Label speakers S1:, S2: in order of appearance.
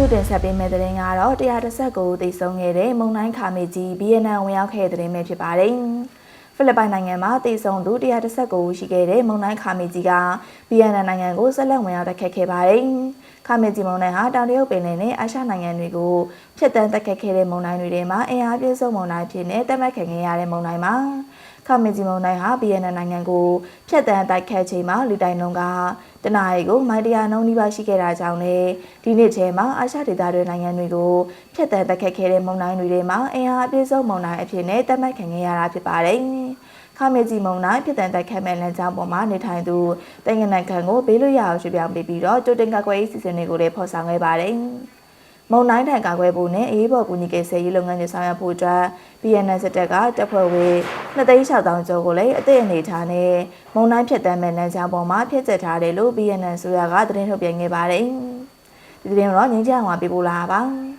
S1: တင်ဆက်ပေးမယ့်သတင်းကတော့119တိဆုံးခဲ့တဲ့မုံတိုင်းခါမေကြီး BNN ဝင်ရောက်ခဲ့တဲ့သတင်းပဲဖြစ်ပါတယ်။ဖိလစ်ပိုင်နိုင်ငံမှာတိဆုံးသူ119ရှိခဲ့တဲ့မုံတိုင်းခါမေကြီးက BNN နိုင်ငံကိုဆက်လက်ဝင်ရောက်တက်ခတ်ခဲ့ပါတယ်။ခါမေကြီးမုံတိုင်းဟာတောင်တရုတ်ပင်လယ်နဲ့အာရှနိုင်ငံတွေကိုဖျက်ဆီးတက်ခတ်ခဲ့တဲ့မုံတိုင်းတွေထဲမှာအင်အားပြည့်စုံမုံတိုင်းဖြစ်နေတက်မှတ်ခံခဲ့ရတဲ့မုံတိုင်းမှာ ခါမေဂျီမုန်တိုင်းဟာ BNN နိုင်ငံကိုဖျက်တမ်းတိုက်ခတ်ချိန်မှာလူတိုင်းလုံးကတနအီကိုမိုင်တရာနှုန်းနီးပါးရှိခဲ့တာကြောင့်လေဒီနှစ်ထဲမှာအာရှဒေသတွေနိုင်ငံတွေကိုဖျက်တမ်းတိုက်ခတ်ခဲ့တဲ့မုန်တိုင်းတွေထဲမှာအင်အားအပြည့်စုံမုန်တိုင်းအဖြစ်နဲ့တတ်မှတ်ခံခဲ့ရတာဖြစ်ပါတယ်။ခမေဂျီမုံတိုင်းဖြစ်တဲ့တိုက်ခတ်မဲ့လမ်းကြောင်းပေါ်မှာနေထိုင်သူတိုင်ငံနိုင်ငံကိုဘေးလွတ်ရအောင်ရွှေ့ပြောင်းပေးပြီးတော့ကြိုတင်ကာကွယ်ရေးစီစဉ်တွေကိုလည်းဖော်ဆောင်ခဲ့ပါတယ်။မုံတိုင်းထံကာကွယ်ဖို့နဲ့အေးဘော်ကူညီကေဆယ်ရေးလုပ်ငန်းတွေဆောင်ရွက်ဖို့အတွက် BNN စစ်တပ်ကတပ်ဖွဲ့ဝင် 2,600ကျော်ကိုလည်းအသည့်အနေထားနဲ့မုံတိုင်းဖြတ်တမ်းမဲ့လမ်းကြောင်းပေါ်မှာဖျက်ချက်ထားတယ်လို့ BNN ဆိုရကသတင်းထုတ်ပြန်ခဲ့ပါတယ်။ဒီသတင်းတော့ငင်းကြအောင်ပြပို့လာပါပါ။